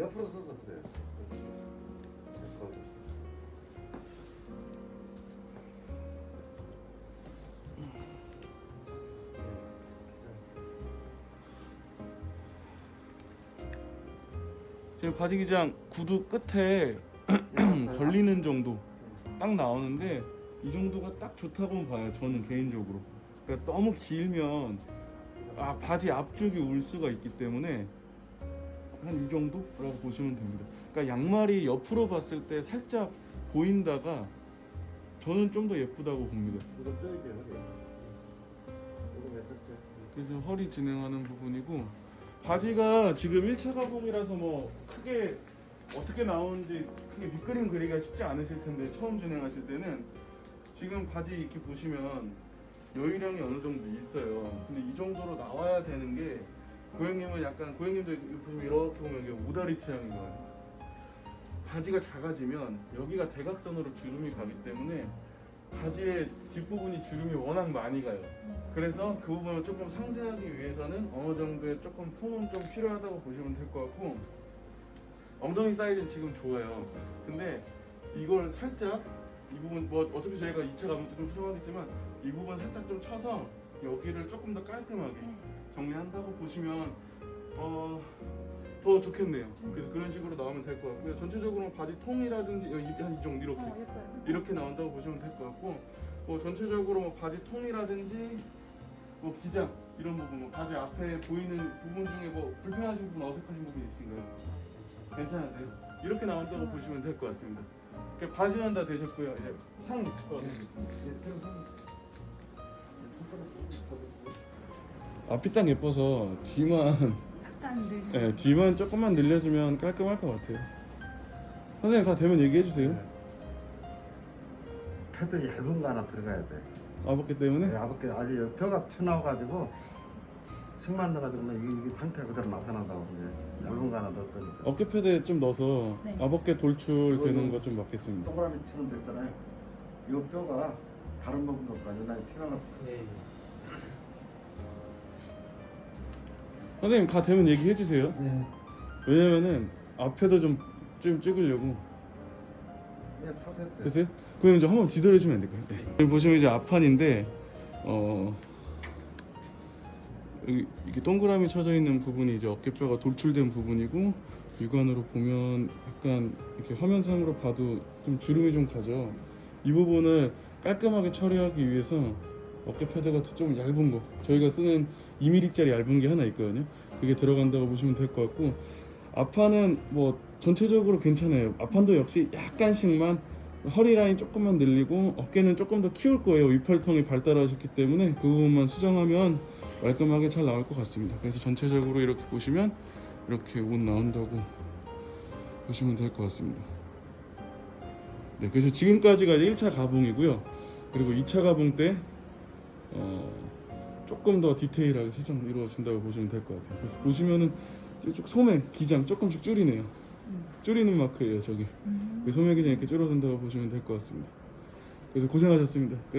옆으로 서도 그래요. 지금 바지 기장 구두 끝에 걸리는 정도 딱 나오는데 이 정도가 딱 좋다고 봐요 저는 개인적으로 그러니까 너무 길면 아 바지 앞쪽이 울 수가 있기 때문에 한 이 정도라고 보시면 됩니다 그러니까 양말이 옆으로 봤을 때 살짝 보인다가 저는 좀 더 예쁘다고 봅니다 이거 뼈이게 허리. 이거 몇 째? 그래서 허리 진행하는 부분이고 바지가 지금 1차 가공이라서 뭐 크게 어떻게 나오는지 크게 밑그림 그리기가 쉽지 않으실 텐데 처음 진행하실 때는 지금 바지 이렇게 보시면 여유량이 어느 정도 있어요. 근데 이 정도로 나와야 되는 게 고객님은 약간 고객님도 이거 보시면 이렇게 보면 이게 오다리 체형이거든요. 바지가 작아지면 여기가 대각선으로 주름이 가기 때문에 바지의 뒷부분이 주름이 워낙 많이 가요. 그래서 그 부분을 조금 상세하기 위해서는 어느 정도의 조금 폼은 좀 필요하다고 보시면 될 것 같고 엉덩이 사이즈는 지금 좋아요. 근데 이걸 살짝 이 부분 뭐 어차피 저희가 2차 가면 좀 수정하겠지만 이 부분 살짝 좀 쳐서 여기를 조금 더 깔끔하게 정리한다고 보시면 어, 더 좋겠네요. 그래서 그런 식으로 나오면 될 것 같고요. 전체적으로 바지 통이라든지 한 이 정도 이렇게 어. 이렇게 나온다고 보시면 될 것 같고 뭐 전체적으로 뭐 바지 통이라든지 뭐 기장 이런 부분 뭐 바지 앞에 보이는 부분 중에 뭐 불편하신 부분 어색하신 부분 있으신가요? 괜찮으세요? 이렇게 나온다고 보시면 될 것 같습니다. 이렇게 바지는 다 되셨고요. 이제 상 보여드리겠습니다. 앞이 딱 예뻐서 뒤만 약간 늘. 네, 뒤만 조금만 늘려주면 깔끔할 것 같아요. 선생님 다 되면 얘기해 주세요. 패드 얇은 거 하나 들어가야 돼. 아버기 때문에 얇게 아주 뼈가 튀어나와가지고 승만 넣어가지고 이게, 이게 상태 그대로 나타난다고 이제 얇은 거 하나 넣었으니까. 어깨 패드에 좀 넣어서 네. 아버게 돌출 되는. 거 좀 맞겠습니다. 동그라미처럼 됐잖아요. 이 뼈가 다른 부분도 가지고 튀어나와. 선생님 다 되면 얘기해 주세요. 네. 왜냐면은 앞에도 좀, 좀 찍으려고. 그냥 타세요. 됐어요? 그럼 이제 한번 뒤돌아주면 안 될까요? 네. 여기 보시면 이제 앞판인데 어 여기 이렇게 동그라미 쳐져 있는 부분이 이제 어깨뼈가 돌출된 부분이고 육안으로 보면 약간 이렇게 화면상으로 봐도 좀 주름이 좀 가죠. 이 부분을 깔끔하게 처리하기 위해서 어깨 패드가 좀 얇은 거 저희가 쓰는 2mm짜리 얇은 게 하나 있거든요. 그게 들어간다고 보시면 될 것 같고 앞판은 뭐 전체적으로 괜찮아요. 앞판도 역시 약간씩만 허리 라인 조금만 늘리고 어깨는 조금 더 키울 거예요. 위팔통이 발달하셨기 때문에 그 부분만 수정하면 깔끔하게 잘 나올 것 같습니다. 그래서 전체적으로 이렇게 보시면 이렇게 옷 나온다고 보시면 될 것 같습니다. 네, 그래서 지금까지가 1차 가봉이고요. 그리고 2차 가봉 때 어, 조금 더 디테일하게 수정 이루어진다고 보시면 될 것 같아요. 그래서 보시면은 이쪽 소매 기장 조금씩 줄이네요. 음. 줄이는 마크예요, 저기. 음. 그 소매 기장 이렇게 줄어든다고 보시면 될 것 같습니다. 그래서 고생하셨습니다. 그래서